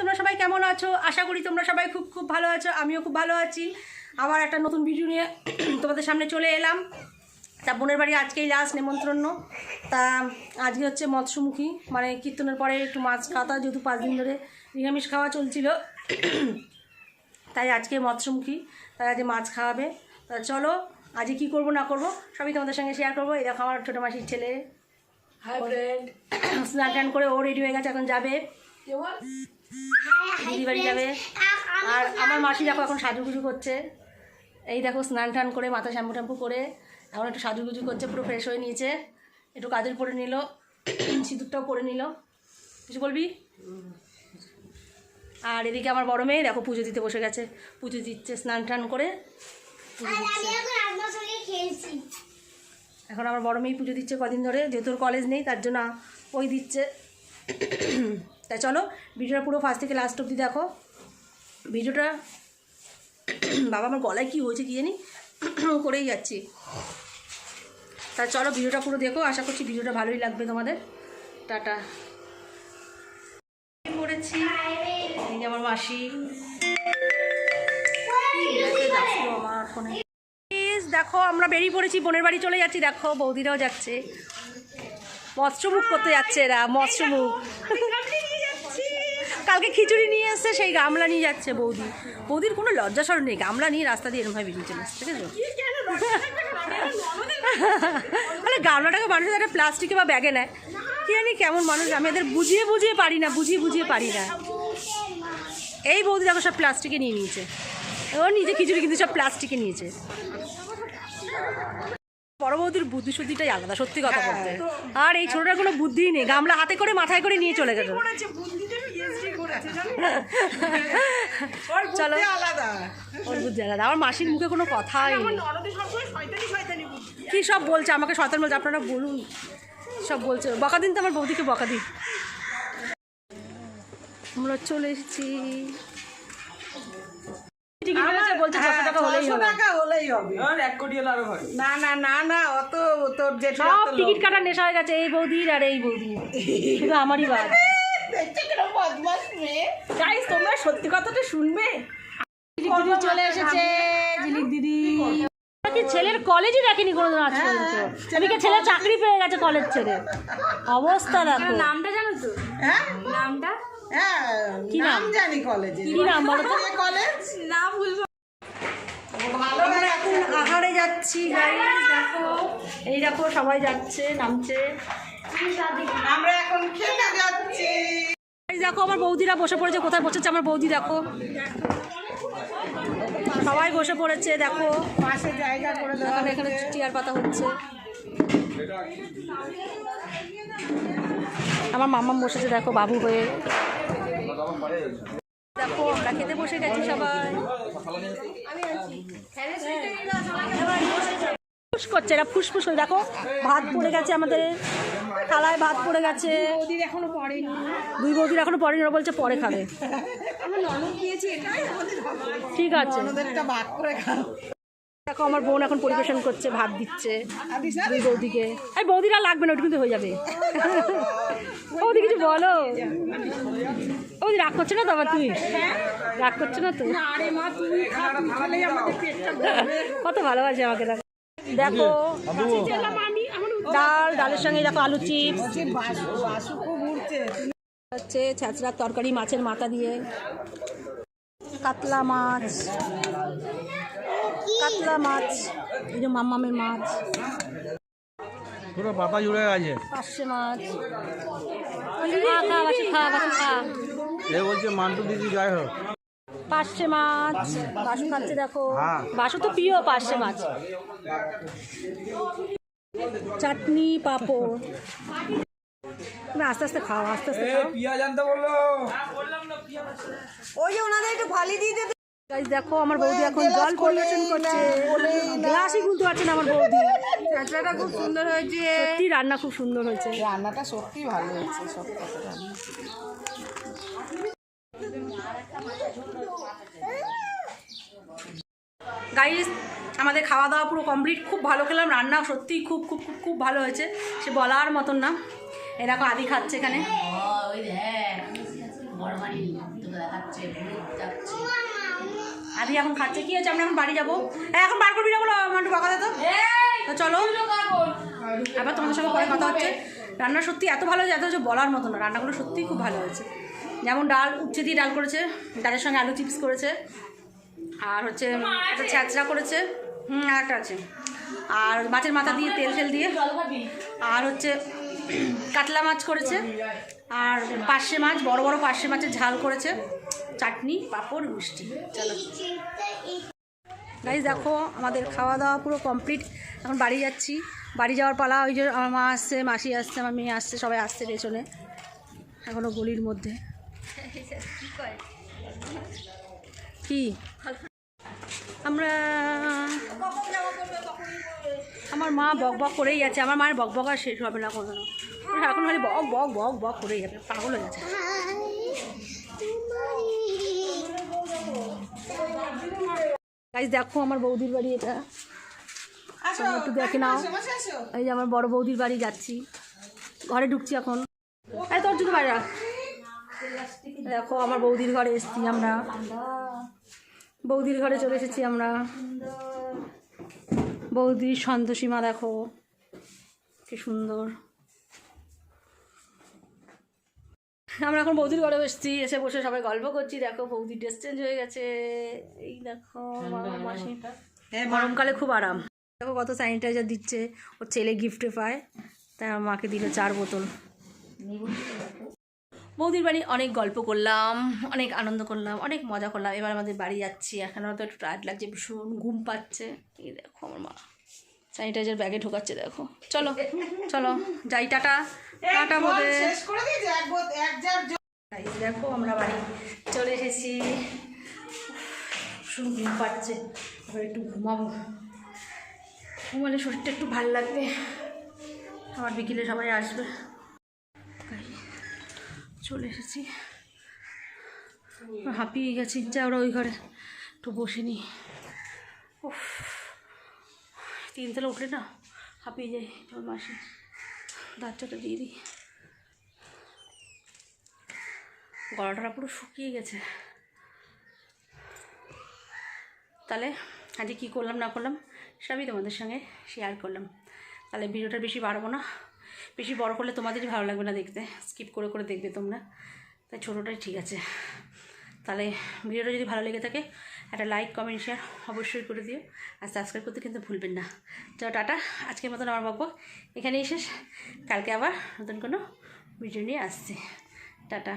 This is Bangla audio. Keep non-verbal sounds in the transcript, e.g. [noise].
তোমরা সবাই কেমন আছো? আশা করি তোমরা সবাই খুব খুব ভালো আছো আমিও খুব ভালো আছি। আবার একটা নতুন ভিডিও নিয়ে [clears throat] তোমাদের সামনে চলে এলাম। তা বোনের বাড়ি আজকেই লাস্ট নেমন্ত্রণ। তা আজকে হচ্ছে মৎস্যমুখী মানে কীর্তনের পরে একটু মাছ খাওয়া যেহেতু পাঁচ দিন ধরে নিরামিষ খাওয়া চলছিল। [clears throat] তাই আজকে মৎস্যমুখী তাই আজকে মাছ খাওয়াবে। তা চলো আজকে কী করব না করব সবই তোমাদের সঙ্গে শেয়ার করব। এই দেখো আমার ছোটো মাসির ছেলে। হাই ফ্রেন্ড [clears throat] স্নান টান করে ও রেডি হয়ে গেছে এখন যাবে। দিদি বাড়ি যাবে। আর আমার মাসি দেখো এখন সাজুগুজু করছে। এই দেখো স্নান টান করে মাথা শ্যাম্পু ট্যাম্পু করে এখন একটু সাজুগুজু করছে পুরো ফ্রেশ হয়ে নিয়েছে। একটু কাজল পরে নিল [clears throat] সিঁদুরটাও পরে নিল। কিছু বলবি? আর এদিকে আমার বড় মেয়ে দেখো পুজো দিতে বসে গেছে। পুজো দিচ্ছে স্নান টান করে এখন আমার বড় মেয়ে পুজো দিচ্ছে কদিন ধরে যেহেতু কলেজ নেই তার জন্য ওই দিচ্ছে। তাই চলো, ভিডিওটা পুরো ফার্স্ট থেকে লাস্ট অবধি দেখো। ভিডিওটা, বাবা আমার গলায় কি হয়েছে কি জানি, করেই যাচ্ছি। তা চলো, ভিডিওটা পুরো দেখো, আশা করছি ভিডিওটা ভালোই লাগবে তোমাদের। টাটা। করেছি? আমার মাসি। আমার দেখো, আমরা বেরিয়ে পড়েছি, বোনের বাড়ি চলে যাচ্ছি, দেখো, বৌদিরাও যাচ্ছে। মৎস্যমুখ করতে যাচ্ছে এরা, মৎস্যমুখ। কালকে খিচুড়ি নিয়ে এসছে সেই গামলা নিয়ে যাচ্ছে বৌদি। বৌদির কোনো লজ্জা সরণ নেই, গামলা নিয়ে রাস্তা দিয়ে এরমভাবে বেরিয়ে চলে ঠিক আছে আরে গামলাটাকে মানুষ একটা প্লাস্টিকে বা ব্যাগে নেয়। কি জানি কেমন মানুষ, আমি এদের বুঝিয়ে বুঝিয়ে পারি না, বুঝিয়ে বুঝিয়ে পারি না। এই বৌদি দেখো সব প্লাস্টিকে নিয়ে নিয়েছে। ও নিজে খিচুড়ি কিন্তু সব প্লাস্টিকে নিয়েছে। বড় বৌদির বুদ্ধি শুদ্ধিটাই আলাদা, সত্যি কথা বলতে। আর এই ছোটটার কোনো বুদ্ধিই নেই, গামলা হাতে করে মাথায় করে নিয়ে চলে গেল। [laughs] চলো। আলাদা। ওর বুদ্ধি আলাদা। আমার মাসির মুখে কোনো কথাই কি সব বলছে? আমাকে শয়তান বলছে। আপনারা বলুন। সব বলছে। বকা দিন তো আমার বৌদিকে বকা দিন। আমরা চলে এসেছি। টিকিট হয়েছে বলছে ছশো টাকা হলেই ছশো হবে। টাকা হলেই হবে। এক কোটি হলে আরও ভালো না না না না অত তোর যেটা সব টিকিট কাটার নেশা হয়ে গেছে এই বৌদির আর এই বৌদির। [laughs] শুধু আমারই বাদ সত্যি কথাটা শুনবে? দিদি চলে এসেছে ঝিলিক দিদি। কি ছেলের কলেজই দেখেনি কোনোদিন আজ পর্যন্ত। এদিকে ছেলে চাকরি পেয়ে গেছে কলেজ ছেড়ে। অবস্থা দেখো। নামটা জানো তো? হ্যাঁ? নামটা? হ্যাঁ কি নাম? জানি কলেজে কি নাম বলো তো? কলেজ না ভুলবো আমরা এখন আহারে যাচ্ছি গাইস দেখো। এই দেখো সবাই যাচ্ছে নামছে। আমরা এখন খেতে যাচ্ছি। দেখো, আমার বৌদিরা বসে পড়েছে, কোথায় বসেছে আমার বৌদি দেখো। সবাই বসে পড়েছে, দেখো। পাশে এখানে চেয়ার পাতা হচ্ছে। আমার মাম্মাম বসেছে, দেখো, বাবু হয়ে। দেখো, আমরা খেতে বসে গেছি সবাই। ফুস করছে এরা ফুসফুস দেখো, ভাত পড়ে গেছে আমাদের। থালায় ভাত পড়ে গেছে ওদের এখনও পড়েনি দুই বৌদির এখনও পরে ওরা বলছে পরে খাবে। ঠিক আছে দেখো আমার বোন এখন পরিবেশন করছে ভাত দিচ্ছে দুই বৌদিকে এই বৌদিরা লাগবে না ওটা কিন্তু হয়ে যাবে বৌদি কিছু বলো বৌদি রাগ করছে না তো আবার তুই রাগ করছে না তো। কত ভালোবাসে আমাকে দেখো দেখো ডাল ডালের সঙ্গে দেখো আলু চিপস হচ্ছে ছ্যাঁচড়ার তরকারি মাছের মাথা দিয়ে। কাতলা মাছ। কাতলা মাছ। এই যে মাম্মামের মাছ। পুরো পাতা জুড়ে গেছে। পার্শে মাছ। খা খা বাসু খা বাসু খা। এ বলছে মান্টু দিদি জয় হোক। পার্শে মাছ। বাসু খাচ্ছে দেখো। হ্যাঁ। বাসু তো প্রিয় পার্শে মাছ। চাটনি পাঁপড়। আস্তে আস্তে খাও আস্তে আস্তে খাও। পিয়া জানতে বলল। ওই যে ওনাদের একটু ফালি দিয়ে দে Guys, দেখো আমার বৌদি এখন জল পরিবেশন করছে। গ্লাসই খুলতে পারছে না আমার বৌদি। চাচড়াটা খুব সুন্দর হয়েছে। সত্যি রান্না খুব সুন্দর হয়েছে। রান্নাটা সত্যি ভালো হয়েছে সব কথা রান্না। গাইস আমাদের খাওয়া দাওয়া পুরো কমপ্লিট খুব ভালো খেলাম, রান্না সত্যিই খুব খুব খুব খুব ভালো হয়েছে, সে বলার মতন না। এরকম আদি খাচ্ছে এখানে। আদি এখন খাচ্ছে, কি হয়েছে? আমরা এখন বাড়ি যাব। এখন বার করবি না বলো আমার একটু বকা তো। চলো। আবার তোমাদের সঙ্গে পরে কথা হচ্ছে। রান্না সত্যি এত ভালো হয়েছে এত হচ্ছে বলার মতো না, রান্নাগুলো সত্যিই খুব ভালো হয়েছে। যেমন ডাল, উচ্ছে দিয়ে ডাল করেছে, ডালের সঙ্গে আলু চিপস করেছে, আর হচ্ছে, একটা ছ্যাঁচড়া করেছে। হুম আর একটা আছে। আর মাছের মাথা দিয়ে তেল তেল দিয়ে। আর হচ্ছে কাতলা মাছ করেছে। আর পার্শে মাছ বড় বড় পার্শে মাছের ঝাল করেছে। চাটনি পাঁপড় মিষ্টি। চলো। গাইজ দেখো আমাদের খাওয়া দাওয়া পুরো কমপ্লিট এখন বাড়ি যাচ্ছি। বাড়ি যাওয়ার পালা ওই যে আমার মা আসছে মাসি আসছে আমার মেয়ে আসছে সবাই আসছে পেছনে। এখনও গলির মধ্যে। [laughs] কি? আমরা আমার মা বক বক করেই যাচ্ছে আমার মায়ের বক বক আর শেষ হবে না কোনো এখন খালি বক বক বক বক করেই যাবে পাগল হয়ে যাচ্ছে। গাইজ দেখো আমার বৌদির বাড়ি এটা। তোমরা একটু দেখে নাও। এই যে আমার বড় বৌদির বাড়ি যাচ্ছি। ঘরে ঢুকছি এখন। এই তোর জুতো বাইরে রাখ। দেখো আমার বৌদির ঘরে এসেছি আমরা। বৌদির ঘরে চলে এসেছি আমরা। বৌদির সন্তোষীমা দেখো কি সুন্দর। আমরা এখন বৌদির ঘরে এসেছি এসে বসে সবাই গল্প করছি। দেখো বৌদির ড্রেস চেঞ্জ হয়ে গেছে। এই দেখো মাসি। গরমকালে খুব আরাম। দেখো কত স্যানিটাইজার দিচ্ছে। ওর ছেলে গিফটে পায়। তাই মাকে দিল চার বোতল। বৌদির বাড়ি অনেক গল্প করলাম অনেক আনন্দ করলাম অনেক মজা করলাম। এবার আমাদের বাড়ি যাচ্ছি এখন তো একটু টায়ার্ড লাগছে ভীষণ ঘুম পাচ্ছে। এই দেখো আমার মা স্যানিটাইজার ব্যাগে ঢোকাচ্ছে দেখো। চলো চলো যাই টাটা টাটা। এই দেখো আমরা বাড়ি চলে এসেছি। ভীষণ ঘুম পাচ্ছে এবার একটু ঘুমাবো। ঘুমালে শরীরটা একটু ভালো লাগবে। আবার বিকেলে সবাই আসবে। চলে এসেছি। হাঁপিয়ে গেছি। যা ওরা ওই ঘরে। একটু বসে নি উফ। তিনতলা উঠলে না হাঁপিয়ে যাই তোর মাসি দাঁতটা দিয়ে দিই। গলাটা পুরো শুকিয়ে গেছে। তাহলে আজকে কী করলাম, না করলাম, সবই তোমাদের সঙ্গে শেয়ার করলাম। তাহলে ভিডিওটা বেশি বাড়বো না। বেশি বড় করলে তোমাদেরই ভালো লাগবে না দেখতে। স্কিপ করে করে দেখবে তোমরা। তাই ছোটোটাই ঠিক আছে। তাহলে ভিডিওটা যদি ভালো লেগে থাকে, একটা লাইক কমেন্ট শেয়ার অবশ্যই করে দিও। আর সাবস্ক্রাইব করতে কিন্তু ভুলবেন না। তো টাটা, আজকের মতন আমার বাবু এখানেই শেষ। কালকে আবার নতুন কোনো ভিডিও নিয়ে আসছি। টাটা।